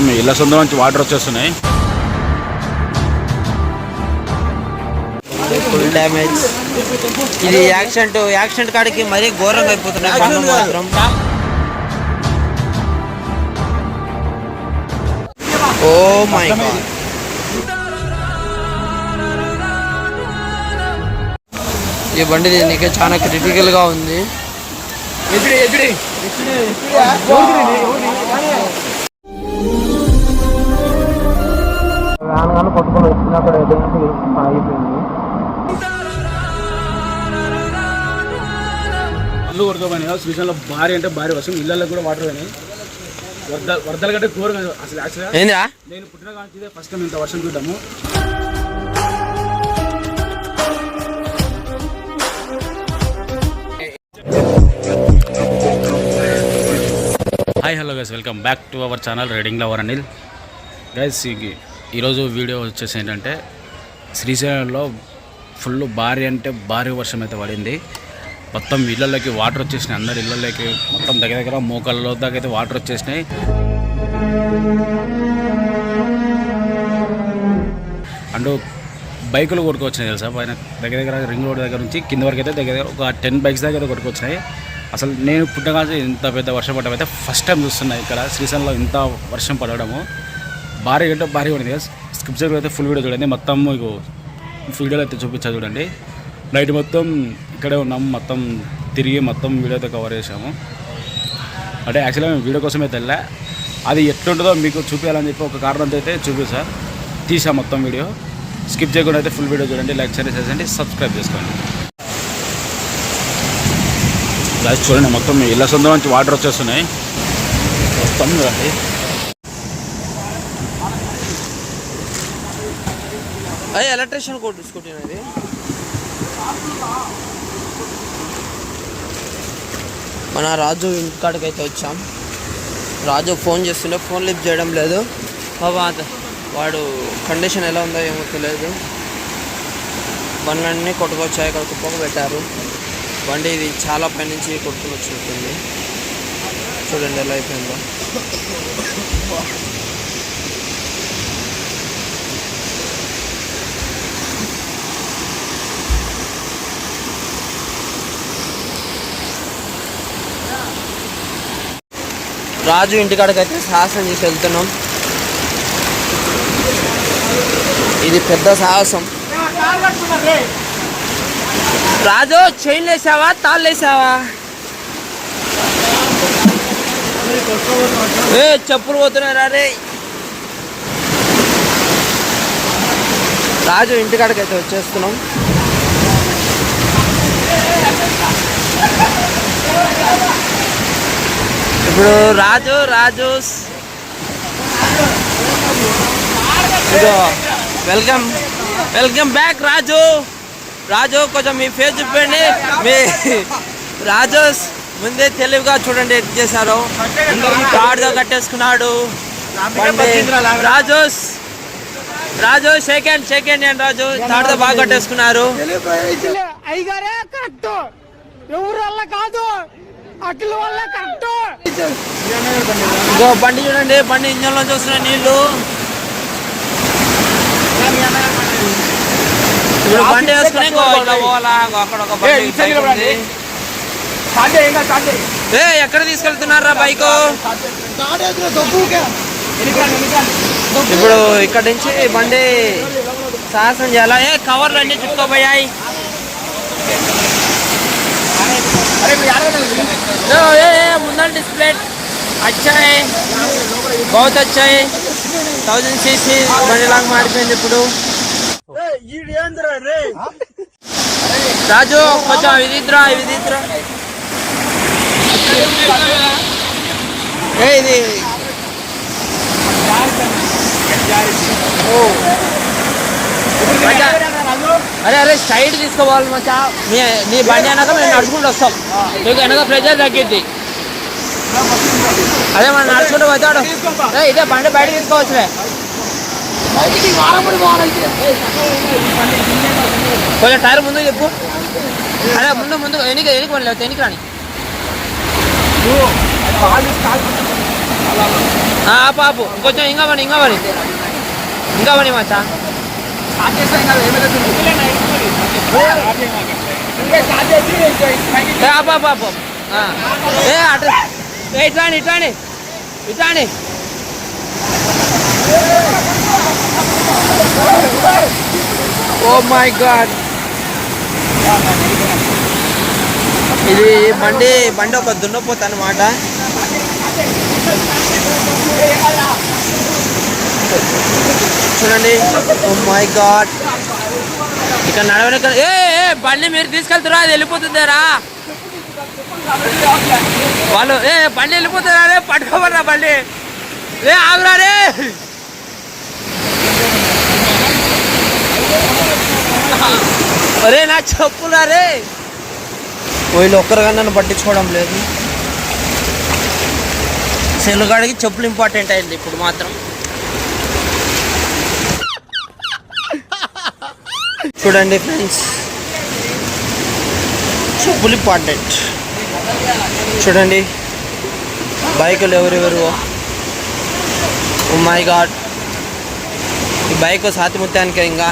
మొత్తం ఇళ్ళ సొంత నుంచి వాటర్ వచ్చేస్తున్నాయి. ఫుల్ డ్యామేజ్ ఇది యాక్సిడెంట్ యాక్సిడెంట్ కాడికి మరీ ఘోరంగా అయిపోతున్నాయి మాత్రం. ఓ మై గాడ్ ఈ బండి దీనికి చాలా క్రిటికల్ గా ఉంది కొట్టుకొని వచ్చినప్పుడు అయిపోయింది ఇల్లు కొడుకోపోయినాయి శ్రీశైలంలో భారీ అంటే భారీ వర్షం. ఇళ్ళల్లో కూడా వాటర్ పోయినాయి వరద వరదల కంటే ఘోరంగా అసలు యాక్చువల్గా ఏందిరా? నేను పుట్టిన కాంచి ఇదే ఫస్ట్ టైం ఇంత వర్షం చూద్దాము hi hello guys welcome back to our channel reading lover Anil guys ఈరోజు వీడియో వచ్చేసి ఏంటంటే శ్రీశైలంలో ఫుల్ భారీ అంటే భారీ వర్షం అయితే పడింది. మొత్తం ఇళ్ళలోకి వాటర్ వచ్చేసినాయి. అందరి ఇళ్ళలోకి మొత్తం దగ్గర దగ్గర మోకాళ్ళలో దాకా అయితే వాటర్ వచ్చేసినాయి. అండ్ బైకులు కొట్టుకొచ్చినాయి తెలుసా? పైన దగ్గర దగ్గర రింగ్ రోడ్ దగ్గర నుంచి కింద వరకు అయితే దగ్గర దగ్గర ఒక టెన్ బైక్స్ దగ్గర కొట్టుకొచ్చినాయి. అసలు నేను పుట్టగానే ఇంత పెద్ద వర్షం పడడం అయితే ఫస్ట్ టైం చూస్తున్నా ఇక్కడ శ్రీశైలంలో ఇంత వర్షం పడడము. భారీ అంటే భారీ పడింది స్క్రిప్చర్ అయితే ఫుల్ వీడియో చూడండి. మొత్తం మీకు వీడియోలో అయితే చూపించా చూడండి. నైట్ మొత్తం ఇక్కడే ఉన్నాము. మొత్తం తిరిగి మొత్తం వీడియో అయితే కవర్ చేసాము అంటే యాక్చువల్గా మేము వీడియో కోసమే తెల్లా. అది ఎట్లుంటుందో మీకు చూపించాలని చెప్పి ఒక కారణంతో అయితే చూపిస్తా తీసా మొత్తం వీడియో స్కిప్ చేయకుండా అయితే ఫుల్ వీడియో చూడండి. లైక్ షేర్ చేసేయండి సబ్స్క్రైబ్ చేసుకోండి. చూడండి మొత్తం ఇళ్ళ సొంత నుంచి వాటర్ వచ్చేస్తున్నాయి. మొత్తం చూడండి. అదే ఎలక్ట్రీషియన్ కోట్ స్కూటీ ఇది. మన రాజు ఇంటికాడికి అయితే వచ్చాం. రాజు ఫోన్ చేస్తుండే ఫోన్ లిఫ్ట్ చేయడం లేదు. బాబా వాడు కండిషన్ ఎలా ఉందో ఏమో తెలియదు. బండ్లన్నీ కొట్టుకొచ్చాయి ఇక్కడ కుప్పకు పెట్టారు. బండి ఇది చాలా పై నుంచి కొట్టుకుని వచ్చినట్టుంది చూడండి ఎలా అయిపోయిందో. రాజు ఇంటికాడకైతే సాహసం చేసి వెళ్తున్నాం. ఇది పెద్ద సాహసం. రాజు చైన్ వేసావా? తాళ్ళు వేసావా? ఏ చెప్పులు పోతున్నారా రే. రాజు ఇంటికాడకైతే వచ్చేస్తున్నాం. ఇప్పుడు రాజు రాజు. ఇదో welcome. Welcome back Raju. Raju కొంచెం మీ ఫేస్ చూపండి. మీ రాజు ముందే తెలివిగా చూడండి ఎట్ చేశారు. తాడుగా కట్టేసుకున్నాడు. Raju. Raju second second and Raju. తాడుతో బాగా కట్టేసుకున్నారు. కాదు. అఖిల వల్ల కరెక్ట్. బండి చూడండి బండి ఇంజన్లో చూస్తున్న నీళ్ళు ఇప్పుడు బండి వేసుకుని. ఏ ఎక్కడ తీసుకెళ్తున్నారా బైక్? ఇప్పుడు ఇక్కడ నుంచి బండి సాహసం చేయాలా? ఏ కవర్లు అన్ని చుట్టుకోపోయాయి ఏ, ఏ, ఏ, ముందర డిస్ప్లే अच्छा है बहुत अच्छा है థౌజండ్ సీసీ బండి లాగా మారిపోయింది ఇప్పుడు రాజు కొంచెం ఇది ఇద్దరా ఇది ఇద్దరా ఏ ఇది అరే అరే సైడ్ తీసుకోవాలి మచ్చా. నీ బండి అన్నాక మేము నడుచుకుంటూ వస్తాం. నీకు వెనక ప్రెజర్ తగ్గిద్ది. అదే మనం నడుచుకుంటూ పోతాడు ఏ, ఇదే బండి బయట తీసుకోవచ్చులే. కొంచెం టైర్ ముందు చెప్పు. అదే ముందు ముందు ఎనికి ఎనికి పని లేకపోతే ఎనికి రాని. ఆ, ఆపు ఇంకా పని ఇంకా పని. ఇంకా పని మచ్చా. ఏ ఆపు ఏ ఇట్లాండి ఇట్లాండి ఇట్లాండి ఓ మై గాడ్. ఇది బండి బండి ఒక దున్నపోత అనమాట చూడండి. Oh my god. ఇక్కడ నడవడానికి ఏ ఏ, బండి మీరు తీసుకెళ్తారా అది వెళ్ళిపోతుందేరా వాళ్ళు ఏ బండి వెళ్ళిపోతుందా రే పట్టుకోమరా బండి. ఏ ఆగురా రే. అరే నా చెప్పురా రే. వీళ్ళు ఒక్కరుగా నన్ను పట్టించుకోవడం లేదు. సెల్లుగాడికి చెప్పులు ఇంపార్టెంట్ అయింది ఇప్పుడు మాత్రం. చూడండి ఫ్రెండ్స్. చెప్పులు ఇంపార్టెంట్. చూడండి. బైకులు ఎవరెవరు? ఓ మై గాడ్ ఈ బైక్ సాతి ముత్యానికి ఇంకా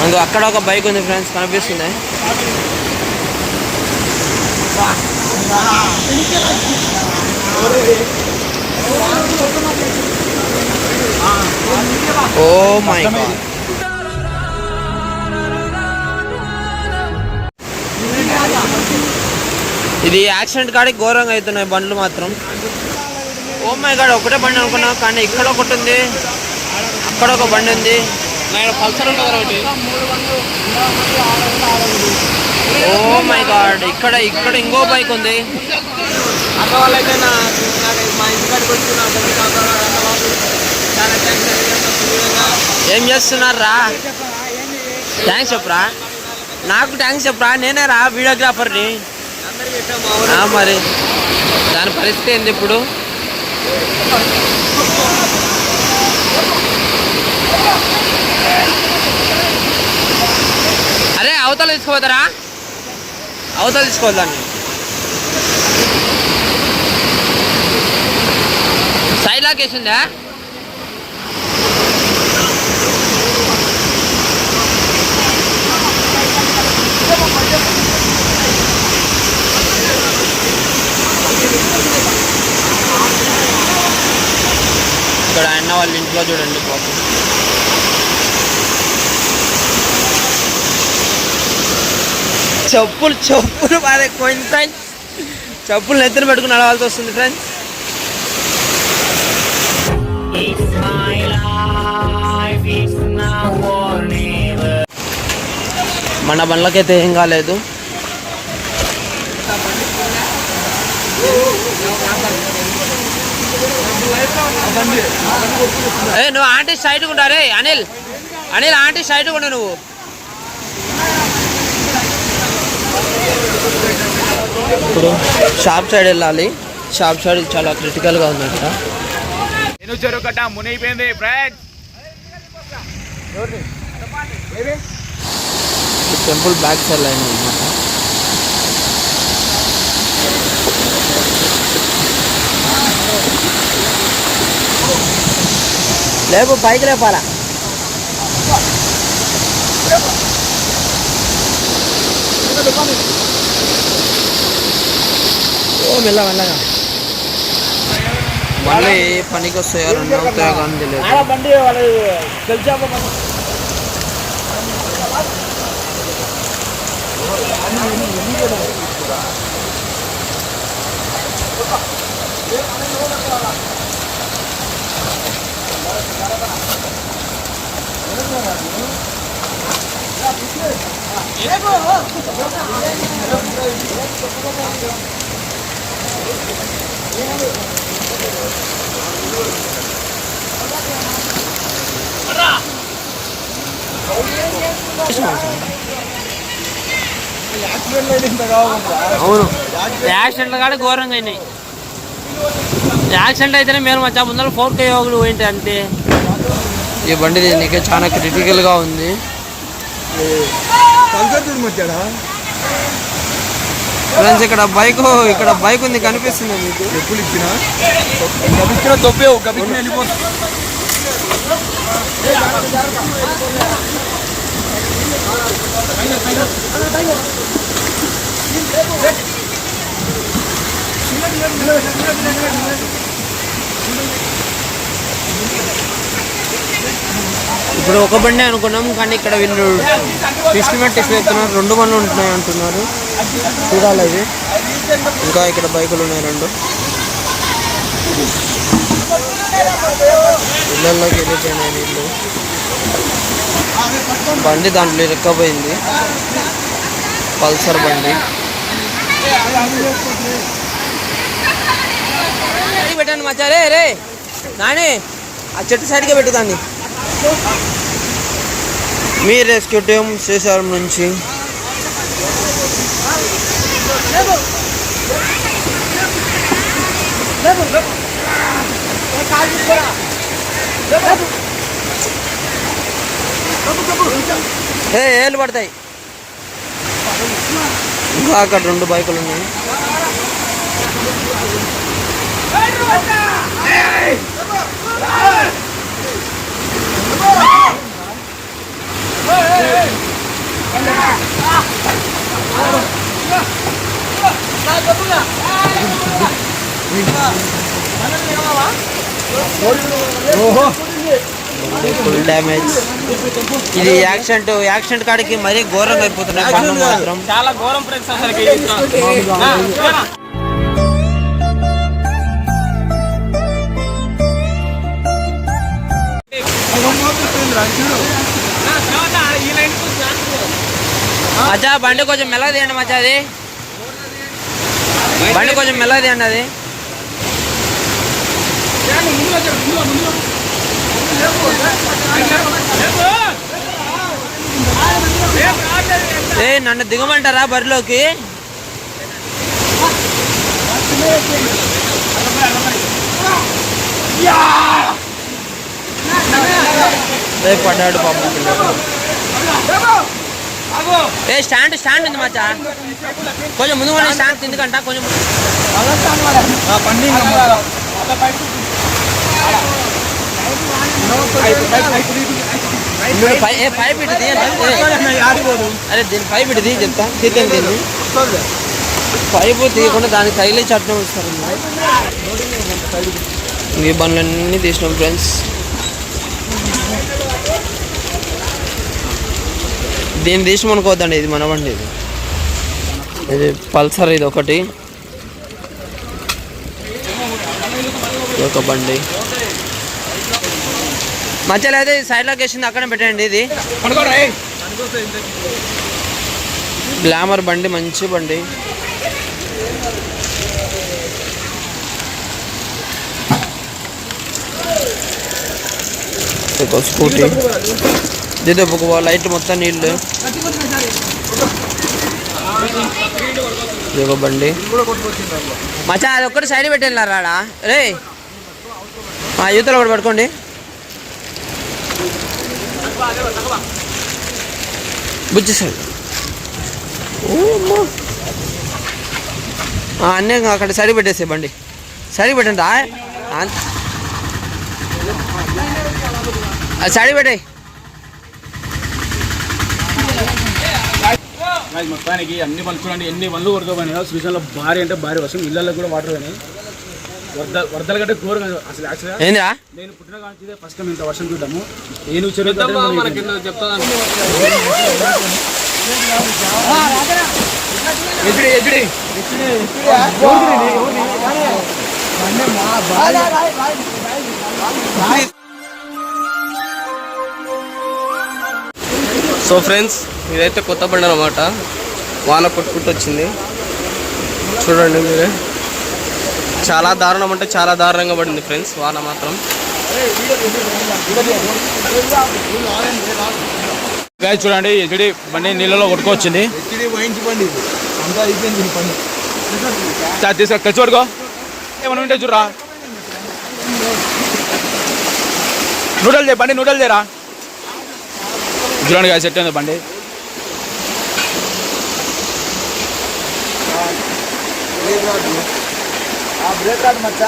మనకు అక్కడ ఒక బైక్ ఉంది ఫ్రెండ్స్ కనిపిస్తుంది. ఓ మై గాడ్ ఇది యాక్సిడెంట్ కాడికి ఘోరంగా అవుతున్నాయి బండ్లు మాత్రం. ఓ మై గాడ్ ఒకటే బండి అనుకున్నా కానీ ఇక్కడ ఒకటి ఉంది. అక్కడ ఒక బండి ఉంది. పల్సర్ ఉంటుంది ఓ మై గాడ్ ఇక్కడ ఇక్కడ ఇంకో బైక్ ఉంది. అక్క వాళ్ళైతే నా నాకు మా ఇంటికాడికి వచ్చి నా బండి కాకుండా చాలా థ్యాంక్స్ ఏం చేస్తున్నారా థ్యాంక్స్ చెప్పరా. నాకు థ్యాంక్స్ చెప్పరా. నేనే రా వీడియోగ్రాఫర్ని మరి దాని పరిస్థితి ఏంటి ఇప్పుడు? అరే అవతల తీసుకోపోతారా? అవతల తీసుకోవద్దాన్ని సైడ్ ఇక్కడ అన్న వాళ్ళ ఇంట్లో చూడండి పాపం చెప్పులు చెప్పులు బాగా ఎక్కువైంది ఫ్రెండ్స్. చెప్పులు నెత్తిన పెట్టుకుని నడవాల్సి వస్తుంది ఫ్రెండ్స్. మన బండ్లకైతే ఏం కాలేదు. ఏ నువ్వు ఆంటీ సైడ్ ఉంటారే అనిల్. అనిల్ ఆంటీ సైడ్ ఉండు నువ్వు. ఇప్పుడు షాప్ సైడ్ వెళ్ళాలి. షాప్ సైడ్ చాలా క్రిటికల్గా ఉందంట. నేను మునిగిపోయింది friends. Temple back side line లేపు పైకి లేపాలా ఓ మెల్ల మెల్లగా మళ్ళీ పనికి వస్తాయో రెండు అవుతాయో కానీ తెలియదు బండి వాళ్ళు తెలిసాక అవును. యాక్సిడెంట్లు కాడ ఘోరంగా అయినాయి. యాక్సిడెంట్ అయితేనే మేము మచ్చా. ముందర ఫోర్ కే యోగులు పోయింటే అంతే. ఈ బండి నీకే చాలా క్రిటికల్గా ఉంది ఫ్రెండ్స్ ఇక్కడ బైక్ ఇక్కడ బైక్ ఉంది కనిపిస్తుంది మీకు ఎప్పుడు ఇచ్చినా దొబ్బేవు గబిక్కిన వెళ్ళిపోతుంది ఇప్పుడు ఒక బండి అనుకున్నాం కానీ ఇక్కడ వీళ్ళు టెస్ట్ మీద టెస్ట్ చెప్తున్నారు రెండు బండ్లు ఉంటున్నాయి అంటున్నారు. చూడాలి అది ఇంకా ఇక్కడ బైకులు ఉన్నాయి రెండు. ఇళ్ళల్లోకి వెళ్ళిపోయినాయి నీళ్ళు బండి దాంట్లో ఇరక్కపోయింది. పల్సర్ బండి. పెట్టండి మచారే రే రే నాని ఆ చెట్టు సైడ్కే పెట్టు దాన్ని. మీ రెస్క్యూ టీం శ్రీశైలం నుంచి. ఏ ఏళ్ళు పడతాయి. ఇంకా అక్కడ రెండు బైకులు ఉన్నాయి. ఫుల్ డ్యామేజ్ ఇది యాక్సిడెంట్ యాక్సిడెంట్ కాడికి మరీ ఘోరంగా అయిపోతున్నాయి మాత్రం. చాలా ఘోరం ఫ్రెండ్స్ అసలు మచ్చా బండి కొంచెం మెల్లగా తీయండి మచ్చా అది. బండి కొంచెం మెల్లగా తీయండి అది. ఏ నన్ను దిగమంటారా బరిలోకి? పడ్డాడు పాపం ఏ స్టాండ్ స్టాండ్ ఉంది మచ్చా కొంచెం ముందు కూడా స్టాండ్ ఎందుకంట కొంచెం పండి పైప్ ఇటు తీయండి. ఏ, అరే దీని పైప్ ఇటు చెప్తా తీద్దాం దీన్ని పైపు తీయకుండా దానికి తగిలే చట్టం ఇస్తారు ఈ బండ్లన్నీ తీసినాం ఫ్రెండ్స్ దీన్ని తీసి అనుకోవద్దండి ఇది మన బండి ఇది ఇది పల్సర్ ఇది ఒకటి ఒక బండి మధ్యలో అయితే సైడ్లోకి వేసింది అక్కడ పెట్టండి ఇది. గ్లామర్ బండి మంచి బండి. స్కూటీ. దీంతో ఒక లైట్ మొత్తం నీళ్ళు. ఇది ఒక బండి. మచ్చా అది ఒక్కటి సైడ్ పెట్టేళ్ళారా రాడా రే మా యూతలో ఒకటి పట్టుకోండి బుజ్జి అన్నీ అక్కడ సైడ్ పెట్టేసే బండి సైడ్ పెట్టండి రా పెట్టే మొత్తానికి అన్ని పనులు చూడండి ఎన్ని పనులు కొడుకోపోయినాయో సీజన్లో భారీ అంటే భారీ వర్షం ఇళ్ళల్లో కూడా వాటర్ పోయినాయి వరదల కంటే ఘోరంగా అసలు యాక్చువల్గా ఏందిరా? నేను పుట్టిన కాంచి ఫస్ట్ టైం ఇంత వర్షం చూద్దాము నేను చెరువు చెప్తాను సో ఫ్రెండ్స్ ఇదైతే కొత్త బండి అనమాట వాన కొట్టుకుంటూ వచ్చింది. చూడండి మీరే. చాలా దారుణం అంటే చాలా దారుణంగా పడింది ఫ్రెండ్స్ వాన మాత్రం. గాయస్ చూడండి ఎదుడి బండి నీళ్ళలో కొట్టుకొచ్చింది. హెచ్డి కలిసి పడుకో ఏమైనా ఉంటే చూడరా. నూడల్ చే బండి నూడల్ చేయరా? చూడండి గాయ సెట్ ఉంది బండి. Thank you. ఆ బ్రేక్ రాడ్ మచ్చ?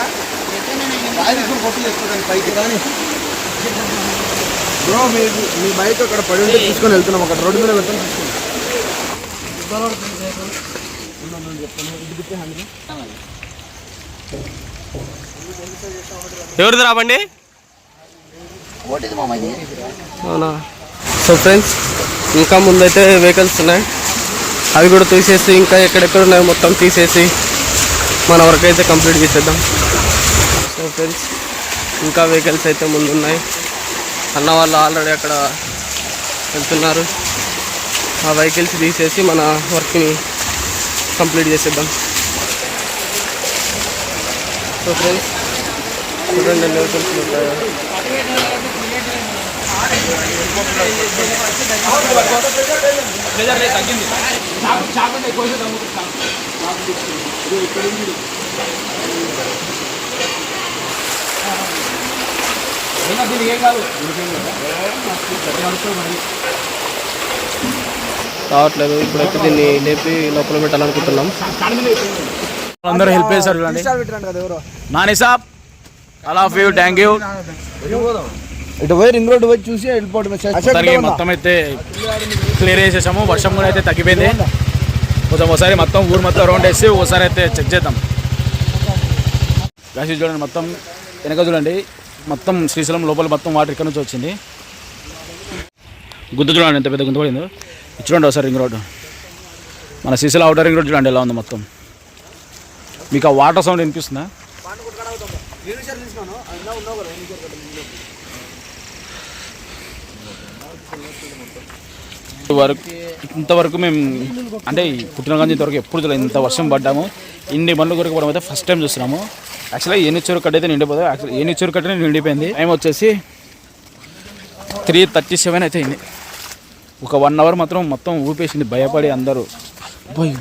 రాయి తీసుకొని కొట్టి చేసుకోండి పైకి కానీ బ్రో మీ మీ బైక్ అక్కడ పడి ఉంటే తీసుకొని వెళ్తున్నాం. అక్కడ రోడ్డు మీద వెళ్తాం ఎవరిది రాబండి అవునా? సో ఫ్రెండ్స్ ఇంకా ముందైతే వెహికల్స్ ఉన్నాయి. అవి కూడా తీసేసి ఇంకా ఎక్కడెక్కడ ఉన్నాయో మొత్తం తీసేసి మన వర్క్ అయితే కంప్లీట్ చేసేద్దాం. సో ఫ్రెండ్స్ ఇంకా వెహికల్స్ అయితే ముందున్నాయి. అన్న వాళ్ళు ఆల్రెడీ అక్కడ వెళ్తున్నారు. ఆ వెహికల్స్ తీసేసి మన వర్క్ని కంప్లీట్ చేసేద్దాం. సో ఫ్రెండ్స్ చూడండి ఎన్ని వెహికల్స్ ఉంటాయో. రావట్లేదు. ఇప్పుడైతే దీన్ని లేపి లోపల పెట్టాలనుకుంటున్నాం. అందరూ హెల్ప్ చేశారు నాని సాబ్ all of you thank you. ఇటు పోయి రింగ్ రోడ్ పోయి చూసి వెళ్ళిపోవడం మొత్తం అయితే క్లియర్ చేసేసాము. వర్షం కూడా అయితే తగ్గిపోయింది. కొంచెం ఒకసారి మొత్తం ఊరు మొత్తం రౌండ్ వేసి ఒకసారి అయితే చెక్ చేద్దాం. గాసి చూడండి మొత్తం వెనక చూడండి. మొత్తం శ్రీశైలం లోపల మొత్తం వాటర్ ఇక్కడ నుంచి వచ్చింది. గుద్దు చూడండి ఎంత పెద్ద గుంత పడిందో. చూడండి ఒకసారి రింగ్ రోడ్ మన శ్రీశైలం అవుటర్ రింగ్ రోడ్ చూడండి ఎలా ఉంది మొత్తం. మీకు ఆ వాటర్ సౌండ్ వినిపిస్తుందా? వరకు ఇంతవరకు మేము అంటే ఈ పుట్టిన ఇంతవరకు ఎప్పుడు చూడలేదు. ఇంత వర్షం పడ్డాము. ఇన్ని బండ్లు కొరకపోవడం అయితే ఫస్ట్ టైం చూస్తున్నాము. యాక్చువల్గా ఎన్ని చెరువు కట్ట అయితే నిండిపోతుంది ఎన్ని చెరువు కట్ట నిండిపోయింది. టైం వచ్చేసి త్రీ థర్టీ సెవెన్ అయితే అయింది. ఒక వన్ అవర్ మాత్రం మొత్తం ఊపేసింది. భయపడి అందరూ. భయం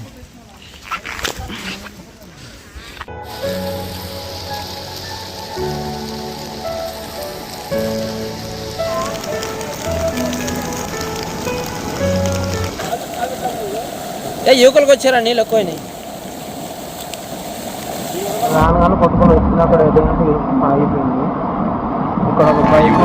ఏ యువకులకు వచ్చారా నీళ్ళు ఎక్కువైనాయి? రానగానే కొట్టుకొని వచ్చినప్పుడు ఎదురు ఆగిపోయింది ఇక్కడ ఒక బైక్